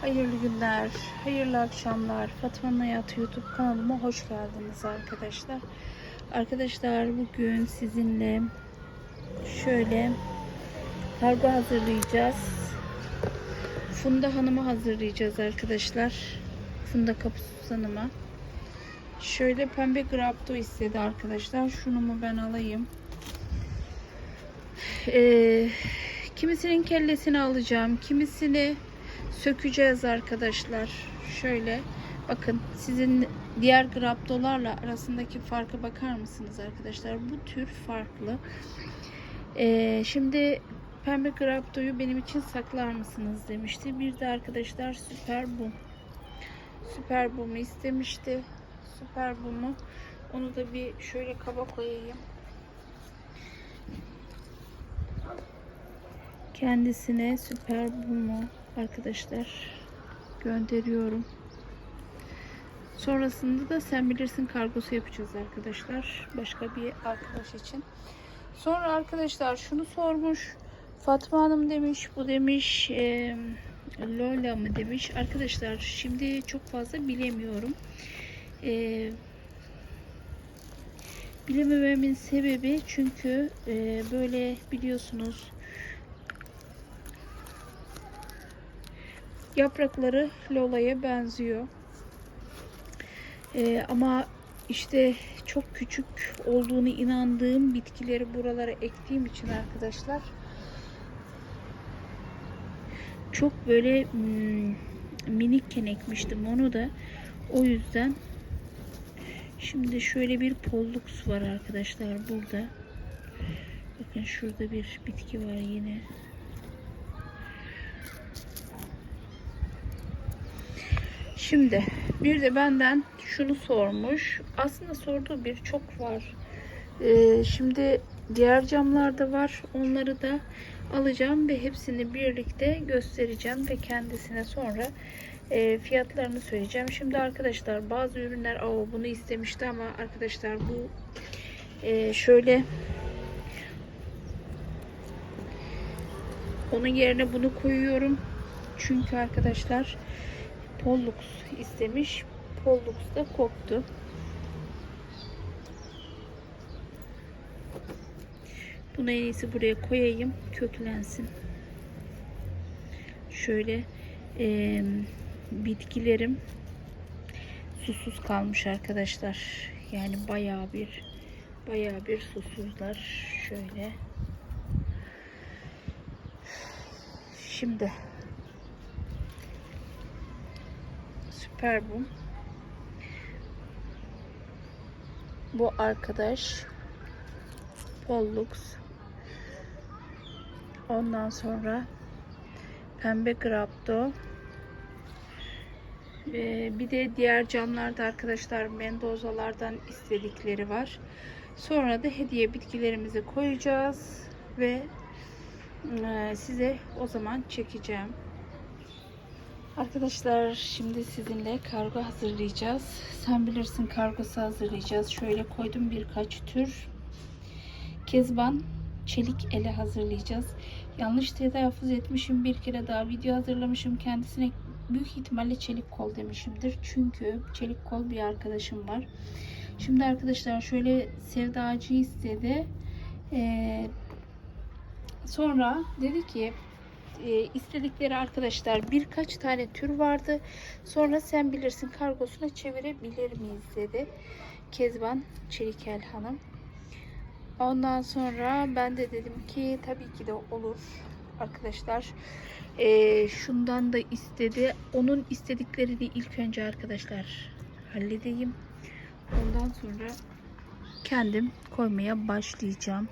Hayırlı günler, hayırlı akşamlar. Fatma'nın Hayatı YouTube kanalıma hoş geldiniz arkadaşlar. Arkadaşlar bugün sizinle şöyle kargo hazırlayacağız. Funda Hanım'a hazırlayacağız arkadaşlar. Funda Kapısız Hanım'a. Şöyle pembe grapto istedi arkadaşlar. Şunu mu ben alayım? Ee, kimisinin kellesini alacağım. Kimisini sökeceğiz arkadaşlar. Şöyle bakın sizin diğer graptolarla arasındaki farka bakar mısınız arkadaşlar? Bu tür farklı. Ee, şimdi pembe graptoyu benim için saklar mısınız demişti. Bir de arkadaşlar süper bu. Süper bumu istemişti. Süper bumu. Onu da bir şöyle kaba koyayım. Kendisine süper bumu arkadaşlar gönderiyorum. Sonrasında da sen bilirsin kargosu yapacağız arkadaşlar. Başka bir arkadaş için. Sonra arkadaşlar şunu sormuş. Fatma Hanım demiş, bu demiş, e, Lola mı demiş. Arkadaşlar şimdi çok fazla bilemiyorum. E, bilemememin sebebi çünkü e, böyle biliyorsunuz yaprakları Lola'ya benziyor. Ee, ama işte çok küçük olduğunu inandığım bitkileri buralara ektiğim için arkadaşlar çok böyle hmm, minikken ekmiştim onu da. O yüzden şimdi şöyle bir pollux var arkadaşlar burada. Bakın şurada bir bitki var yine Şimdi bir de benden şunu sormuş. Aslında sorduğu bir çok var. Ee, şimdi diğer camlarda var. Onları da alacağım ve hepsini birlikte göstereceğim ve kendisine sonra e, fiyatlarını söyleyeceğim. Şimdi arkadaşlar bazı ürünler o bunu istemişti ama arkadaşlar bu e, şöyle onun yerine bunu koyuyorum. Çünkü arkadaşlar Pollux istemiş. Pollux da koptu. Bunu en iyisi buraya koyayım. Köklensin. Şöyle e, bitkilerim susuz kalmış arkadaşlar. Yani bayağı bir bayağı bir susuzlar. Şöyle. Şimdi süper bu. Bu arkadaş Pollux. Ondan sonra pembe grapto. Ee, bir de diğer camlarda arkadaşlar mendozalardan istedikleri var. Sonra da hediye bitkilerimizi koyacağız ve e, size o zaman çekeceğim. Arkadaşlar şimdi sizinle kargo hazırlayacağız. Sen bilirsin kargosu hazırlayacağız. Şöyle koydum birkaç tür. Kezban çelik ele hazırlayacağız. Yanlış telaffuz etmişim. Bir kere daha video hazırlamışım. Kendisine büyük ihtimalle çelik kol demişimdir. Çünkü çelik kol bir arkadaşım var. Şimdi arkadaşlar şöyle sevdacı istedi. Ee, sonra dedi ki e, istedikleri arkadaşlar birkaç tane tür vardı. Sonra sen bilirsin kargosuna çevirebilir miyiz dedi. Kezban Çelikel Hanım. Ondan sonra ben de dedim ki tabii ki de olur arkadaşlar. E, şundan da istedi. Onun istediklerini ilk önce arkadaşlar halledeyim. Ondan sonra kendim koymaya başlayacağım.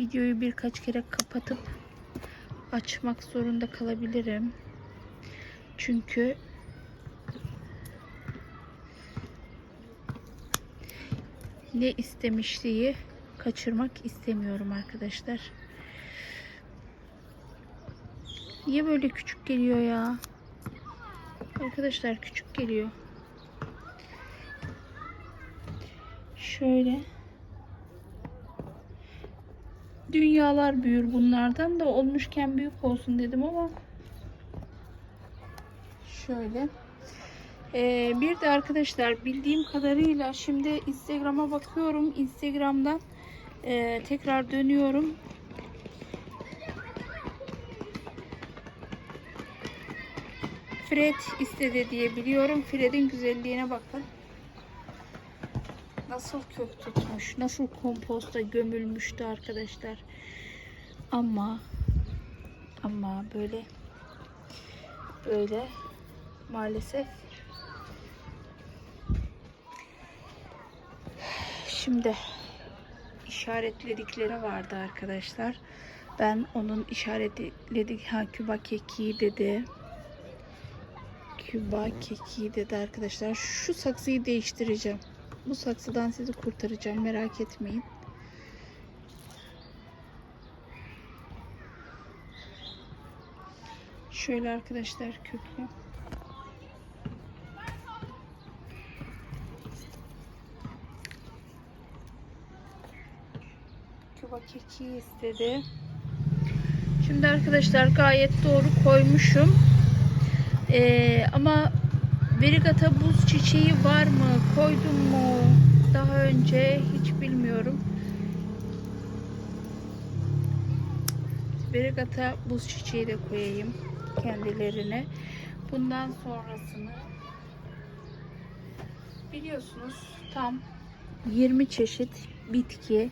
Videoyu birkaç kere kapatıp açmak zorunda kalabilirim. Çünkü ne istemişliği kaçırmak istemiyorum arkadaşlar. Niye böyle küçük geliyor ya? Arkadaşlar küçük geliyor. Şöyle. Dünyalar büyür bunlardan da olmuşken büyük olsun dedim ama Şöyle. Ee, bir de arkadaşlar bildiğim kadarıyla şimdi Instagram'a bakıyorum. Instagram'dan e, tekrar dönüyorum. Fred istedi diye biliyorum. Fred'in güzelliğine bakın. Nasıl kök tutmuş, nasıl komposta gömülmüştü arkadaşlar. Ama ama böyle böyle maalesef şimdi işaretledikleri vardı arkadaşlar. Ben onun işaretledik ha Küba kekiği dedi. Küba kekiği dedi arkadaşlar. Şu saksıyı değiştireceğim. Bu saksıdan sizi kurtaracağım. Merak etmeyin. Şöyle arkadaşlar köklü. Küba kekiği istedi. Şimdi arkadaşlar gayet doğru koymuşum. Ee, ama Verigata buz çiçeği var mı? Koydum mu? Daha önce hiç bilmiyorum. Verigata buz çiçeği de koyayım kendilerine. Bundan sonrasını biliyorsunuz tam 20 çeşit bitki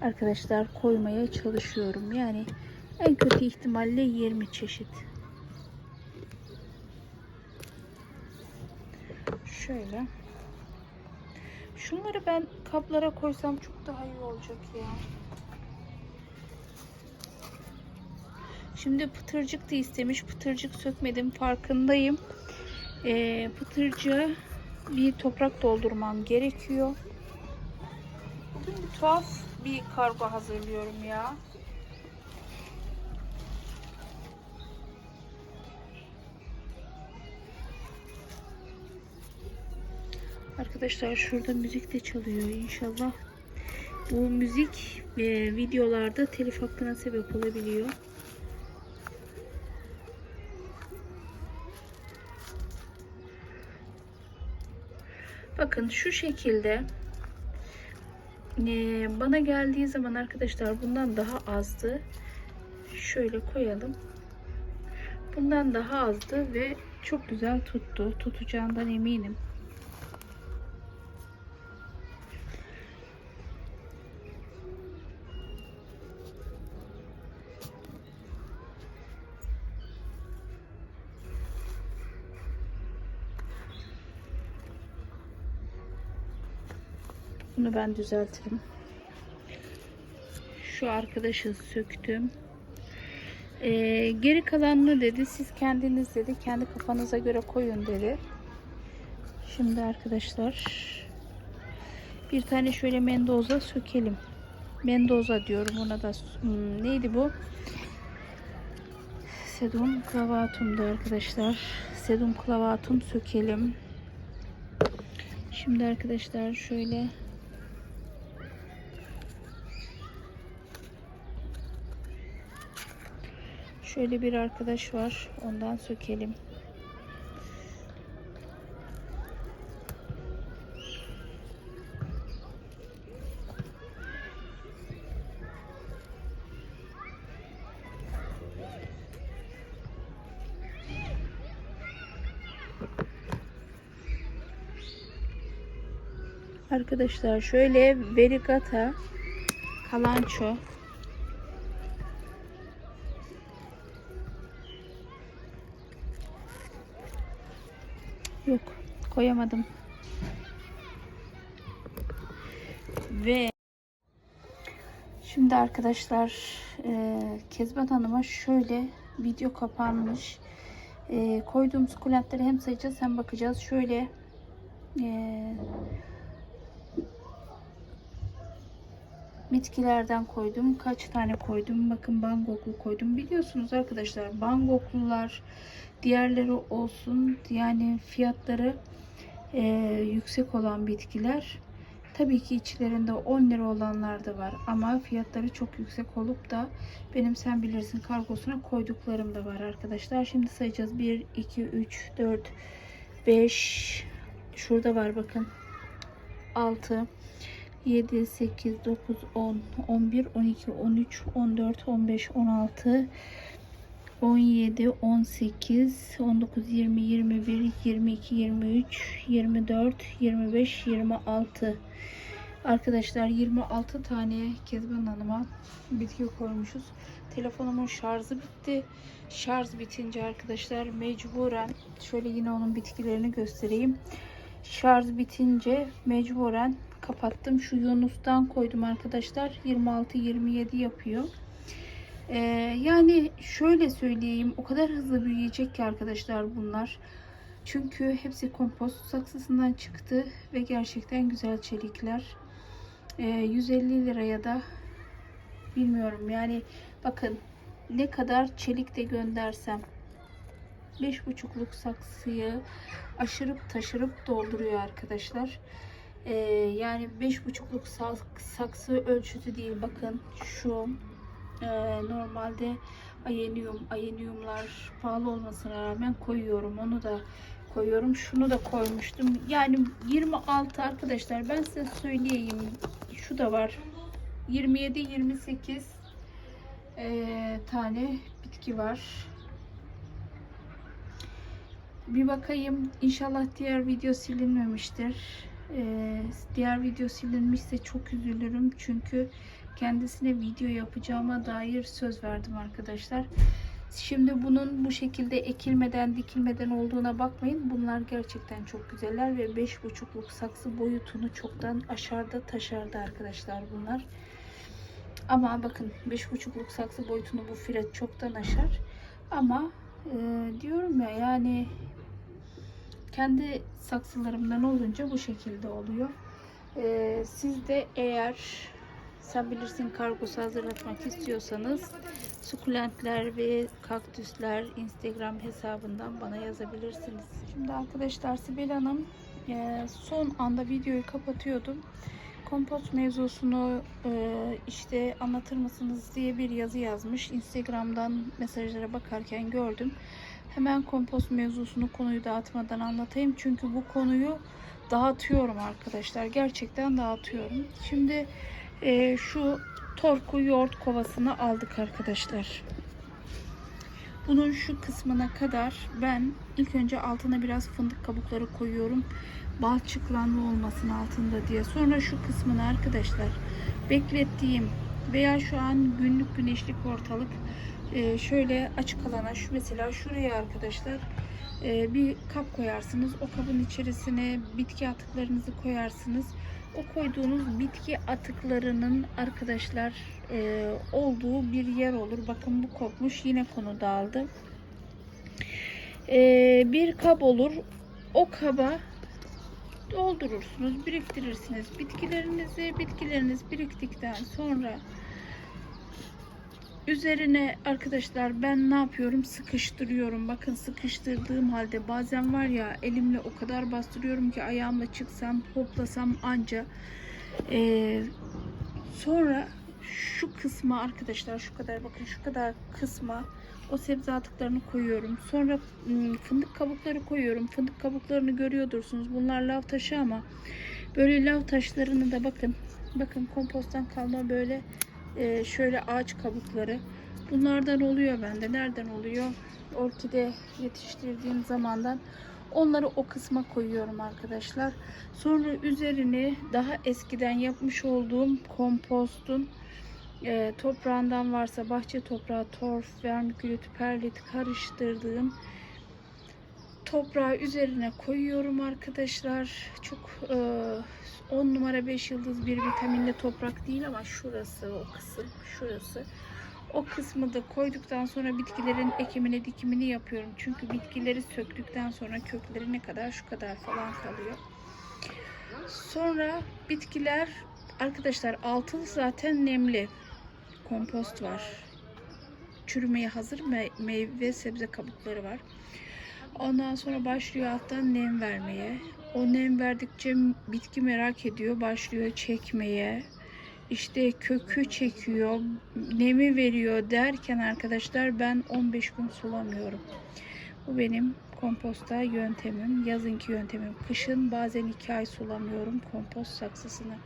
arkadaşlar koymaya çalışıyorum. Yani en kötü ihtimalle 20 çeşit. Şöyle. Şunları ben kaplara koysam çok daha iyi olacak ya. Şimdi pıtırcık da istemiş. Pıtırcık sökmedim. Farkındayım. Ee, pıtırcığa bir toprak doldurmam gerekiyor. Bugün bir tuhaf bir kargo hazırlıyorum ya. Arkadaşlar şurada müzik de çalıyor inşallah. Bu müzik e, videolarda telif hakkına sebep olabiliyor. Bakın şu şekilde e, bana geldiği zaman arkadaşlar bundan daha azdı. Şöyle koyalım. Bundan daha azdı ve çok güzel tuttu. Tutacağından eminim. Ben düzeltirim. Şu arkadaşı söktüm. Ee, geri kalanını dedi siz kendiniz dedi kendi kafanıza göre koyun dedi. Şimdi arkadaşlar bir tane şöyle mendoza sökelim. Mendoza diyorum ona da hmm, neydi bu? Sedum clavatum'du arkadaşlar. Sedum clavatum sökelim. Şimdi arkadaşlar şöyle Şöyle bir arkadaş var. Ondan sökelim. Arkadaşlar şöyle verigata kalanço koyamadım. Ve şimdi arkadaşlar e, Kezban Hanım'a şöyle video kapanmış. E, koyduğum sukulentleri hem sayacağız hem bakacağız. Şöyle e, bitkilerden koydum. Kaç tane koydum? Bakın bangoklu koydum. Biliyorsunuz arkadaşlar bangoklular diğerleri olsun yani fiyatları e, yüksek olan bitkiler Tabii ki içlerinde 10 lira olanlar da var ama fiyatları çok yüksek olup da benim sen bilirsin kargosuna koyduklarım da var arkadaşlar. Şimdi sayacağız 1, 2, 3, 4, 5 şurada var bakın 6 7, 8, 9, 10, 11, 12, 13, 14, 15, 16, 17, 18, 19, 20, 21, 22, 23, 24, 25, 26. Arkadaşlar 26 tane Kezban Hanım'a bitki koymuşuz. Telefonumun şarjı bitti. Şarj bitince arkadaşlar mecburen şöyle yine onun bitkilerini göstereyim. Şarj bitince mecburen kapattım. Şu Yunus'tan koydum arkadaşlar. 26-27 yapıyor. Ee, yani şöyle söyleyeyim. O kadar hızlı büyüyecek ki arkadaşlar bunlar. Çünkü hepsi kompost saksısından çıktı ve gerçekten güzel çelikler. Ee, 150 liraya da bilmiyorum yani bakın ne kadar çelik de göndersem 5,5'luk saksıyı aşırıp taşırıp dolduruyor arkadaşlar. Ee, yani 5,5'luk sak- saksı ölçütü değil. Bakın şu e, normalde ayenyum, ayenyumlar pahalı olmasına rağmen koyuyorum. Onu da koyuyorum. Şunu da koymuştum. Yani 26 arkadaşlar ben size söyleyeyim. Şu da var. 27 28 e, tane bitki var. Bir bakayım. İnşallah diğer video silinmemiştir. Ee, diğer video silinmişse çok üzülürüm. Çünkü kendisine video yapacağıma dair söz verdim arkadaşlar. Şimdi bunun bu şekilde ekilmeden dikilmeden olduğuna bakmayın. Bunlar gerçekten çok güzeller ve 5,5'luk saksı boyutunu çoktan aşarda taşarda arkadaşlar bunlar. Ama bakın 5,5'luk saksı boyutunu bu filet çoktan aşar. Ama e, diyorum ya yani kendi saksılarımdan olunca bu şekilde oluyor. E, siz de eğer sen bilirsin kargosu hazırlatmak istiyorsanız sukulentler ve kaktüsler Instagram hesabından bana yazabilirsiniz. Şimdi arkadaşlar Sibel Hanım e, son anda videoyu kapatıyordum. Kompost mevzusunu e, işte anlatır mısınız diye bir yazı yazmış. Instagram'dan mesajlara bakarken gördüm. Hemen kompost mevzusunu konuyu dağıtmadan anlatayım. Çünkü bu konuyu dağıtıyorum arkadaşlar. Gerçekten dağıtıyorum. Şimdi e, şu torku yoğurt kovasını aldık arkadaşlar. Bunun şu kısmına kadar ben ilk önce altına biraz fındık kabukları koyuyorum. Balçıklanma olmasın altında diye. Sonra şu kısmını arkadaşlar beklettiğim veya şu an günlük güneşlik ortalık e, şöyle açık alana şu mesela şuraya arkadaşlar e, bir kap koyarsınız. O kabın içerisine bitki atıklarınızı koyarsınız. O koyduğunuz bitki atıklarının arkadaşlar e, olduğu bir yer olur. Bakın bu kopmuş yine konu dağıldı. E, bir kap olur. O kaba doldurursunuz, biriktirirsiniz. Bitkilerinizi, bitkileriniz biriktikten sonra üzerine arkadaşlar ben ne yapıyorum? Sıkıştırıyorum. Bakın sıkıştırdığım halde bazen var ya elimle o kadar bastırıyorum ki ayağımla çıksam, hoplasam anca. Ee, sonra şu kısma arkadaşlar şu kadar bakın şu kadar kısma o sebze atıklarını koyuyorum. Sonra ım, fındık kabukları koyuyorum. Fındık kabuklarını görüyordursunuz. Bunlar lav taşı ama böyle lav taşlarını da bakın. Bakın komposttan kalma böyle e, şöyle ağaç kabukları. Bunlardan oluyor bende. Nereden oluyor? Orkide yetiştirdiğim zamandan onları o kısma koyuyorum arkadaşlar. Sonra üzerine daha eskiden yapmış olduğum kompostun e, toprağından varsa bahçe toprağı, torf, vermikülit, perlit karıştırdığım toprağı üzerine koyuyorum arkadaşlar. Çok e, 10 numara 5 yıldız bir vitaminli toprak değil ama şurası o kısım şurası. O kısmı da koyduktan sonra bitkilerin ekimini dikimini yapıyorum. Çünkü bitkileri söktükten sonra köklerine kadar şu kadar falan kalıyor. Sonra bitkiler arkadaşlar altı zaten nemli kompost var. Çürümeye hazır me- meyve sebze kabukları var. Ondan sonra başlıyor alttan nem vermeye. O nem verdikçe bitki merak ediyor. Başlıyor çekmeye. İşte kökü çekiyor. Nemi veriyor derken arkadaşlar ben 15 gün sulamıyorum. Bu benim komposta yöntemim. Yazınki yöntemim. Kışın bazen 2 ay sulamıyorum kompost saksısını.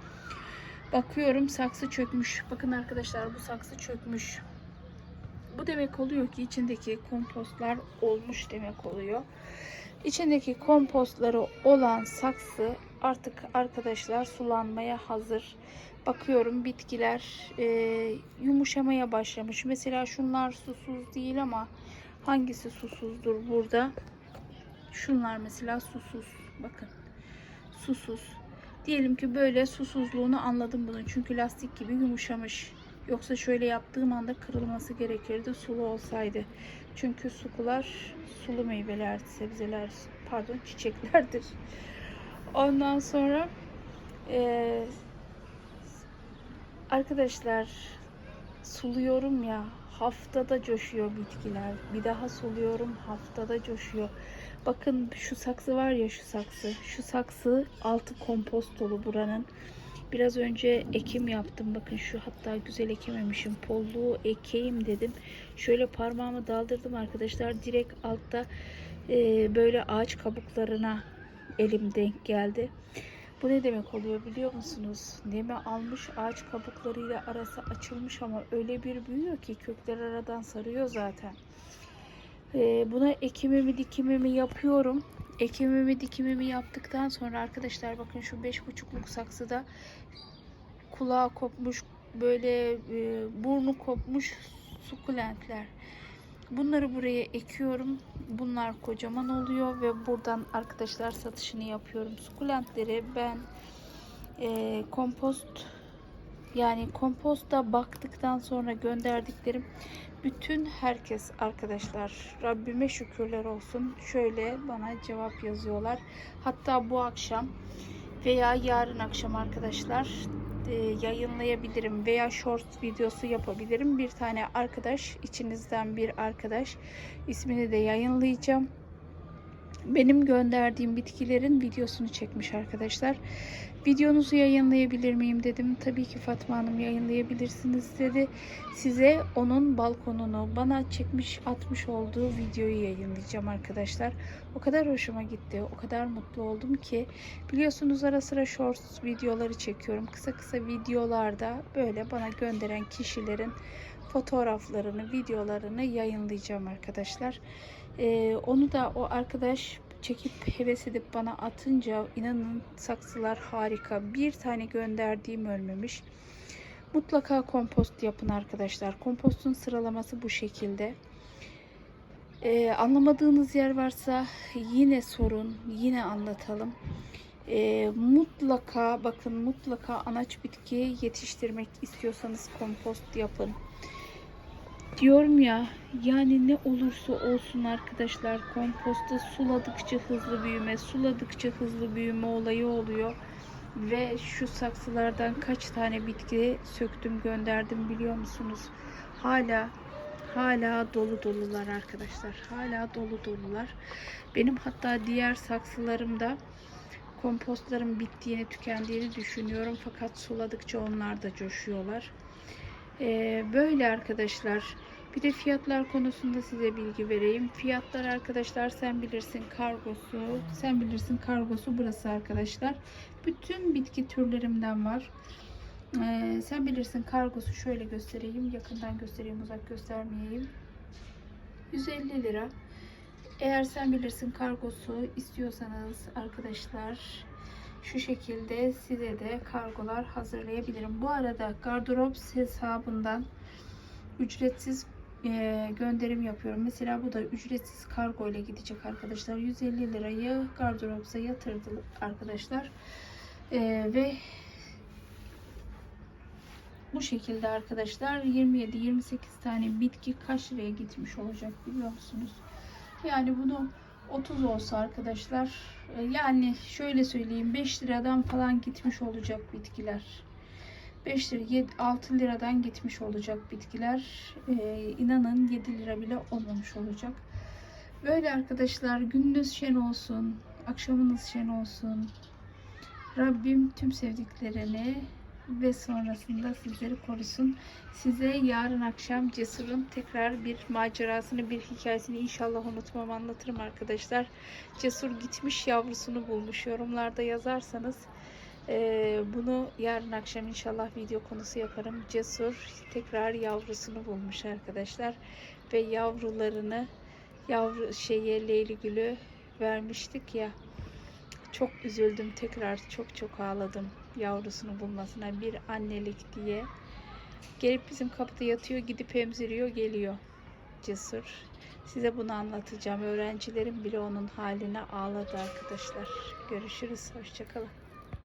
Bakıyorum saksı çökmüş. Bakın arkadaşlar bu saksı çökmüş. Bu demek oluyor ki içindeki kompostlar olmuş demek oluyor. İçindeki kompostları olan saksı artık arkadaşlar sulanmaya hazır. Bakıyorum bitkiler e, yumuşamaya başlamış. Mesela şunlar susuz değil ama hangisi susuzdur burada? Şunlar mesela susuz. Bakın susuz. Diyelim ki böyle susuzluğunu anladım bunun. Çünkü lastik gibi yumuşamış. Yoksa şöyle yaptığım anda kırılması gerekirdi sulu olsaydı. Çünkü sukular sulu meyveler, sebzeler, pardon çiçeklerdir. Ondan sonra eee, arkadaşlar suluyorum ya haftada coşuyor bitkiler. Bir daha suluyorum haftada coşuyor. Bakın şu saksı var ya şu saksı. Şu saksı altı kompost dolu buranın. Biraz önce ekim yaptım. Bakın şu hatta güzel ekememişim. Polluğu ekeyim dedim. Şöyle parmağımı daldırdım arkadaşlar. Direkt altta e, böyle ağaç kabuklarına elim denk geldi. Bu ne demek oluyor biliyor musunuz? Neme almış ağaç kabuklarıyla arası açılmış ama öyle bir büyüyor ki kökler aradan sarıyor zaten. Ee, buna ekimimi dikimimi yapıyorum. Ekimimi dikimimi yaptıktan sonra arkadaşlar bakın şu beş buçukluk saksıda kulağı kopmuş böyle e, burnu kopmuş sukulentler. Bunları buraya ekiyorum. Bunlar kocaman oluyor ve buradan arkadaşlar satışını yapıyorum. Sukulentleri ben e, kompost yani komposta baktıktan sonra gönderdiklerim bütün herkes arkadaşlar Rabbime şükürler olsun şöyle bana cevap yazıyorlar. Hatta bu akşam veya yarın akşam arkadaşlar e, yayınlayabilirim veya short videosu yapabilirim. Bir tane arkadaş içinizden bir arkadaş ismini de yayınlayacağım. Benim gönderdiğim bitkilerin videosunu çekmiş arkadaşlar. Videonuzu yayınlayabilir miyim dedim. Tabii ki Fatma Hanım yayınlayabilirsiniz dedi. Size onun balkonunu bana çekmiş atmış olduğu videoyu yayınlayacağım arkadaşlar. O kadar hoşuma gitti. O kadar mutlu oldum ki. Biliyorsunuz ara sıra shorts videoları çekiyorum. Kısa kısa videolarda böyle bana gönderen kişilerin fotoğraflarını, videolarını yayınlayacağım arkadaşlar. Ee, onu da o arkadaş çekip heves edip bana atınca inanın saksılar harika. Bir tane gönderdiğim ölmemiş. Mutlaka kompost yapın arkadaşlar. Kompostun sıralaması bu şekilde. Ee, anlamadığınız yer varsa yine sorun, yine anlatalım. Ee, mutlaka bakın mutlaka anaç bitki yetiştirmek istiyorsanız kompost yapın. Diyorum ya yani ne olursa olsun arkadaşlar komposta suladıkça hızlı büyüme, suladıkça hızlı büyüme olayı oluyor. Ve şu saksılardan kaç tane bitki söktüm gönderdim biliyor musunuz? Hala hala dolu dolular arkadaşlar. Hala dolu dolular. Benim hatta diğer saksılarımda kompostların bittiğini, tükendiğini düşünüyorum. Fakat suladıkça onlar da coşuyorlar. Ee, böyle arkadaşlar. Bir de fiyatlar konusunda size bilgi vereyim. Fiyatlar arkadaşlar sen bilirsin kargosu. Sen bilirsin kargosu burası arkadaşlar. Bütün bitki türlerimden var. Ee, sen bilirsin kargosu şöyle göstereyim. Yakından göstereyim uzak göstermeyeyim. 150 lira. Eğer sen bilirsin kargosu istiyorsanız arkadaşlar şu şekilde size de kargolar hazırlayabilirim. Bu arada gardırop hesabından ücretsiz e, gönderim yapıyorum. Mesela bu da ücretsiz kargo ile gidecek arkadaşlar. 150 lirayı gardıropsa yatırdı arkadaşlar. E, ve bu şekilde arkadaşlar 27-28 tane bitki kaç liraya gitmiş olacak biliyor musunuz? Yani bunu 30 olsa arkadaşlar e, yani şöyle söyleyeyim 5 liradan falan gitmiş olacak bitkiler. 5 lira 7, 6 liradan gitmiş olacak bitkiler. Ee, inanın 7 lira bile olmamış olacak. Böyle arkadaşlar gününüz şen olsun. Akşamınız şen olsun. Rabbim tüm sevdiklerini ve sonrasında sizleri korusun. Size yarın akşam Cesur'un tekrar bir macerasını, bir hikayesini inşallah unutmam anlatırım arkadaşlar. Cesur gitmiş yavrusunu bulmuş. Yorumlarda yazarsanız eee, bunu yarın akşam inşallah video konusu yaparım. Cesur tekrar yavrusunu bulmuş arkadaşlar ve yavrularını yavru şeye Leyli Gül'ü vermiştik ya. Çok üzüldüm tekrar çok çok ağladım yavrusunu bulmasına bir annelik diye. Gelip bizim kapıda yatıyor gidip emziriyor geliyor cesur. Size bunu anlatacağım. Öğrencilerim bile onun haline ağladı arkadaşlar. Görüşürüz. Hoşçakalın.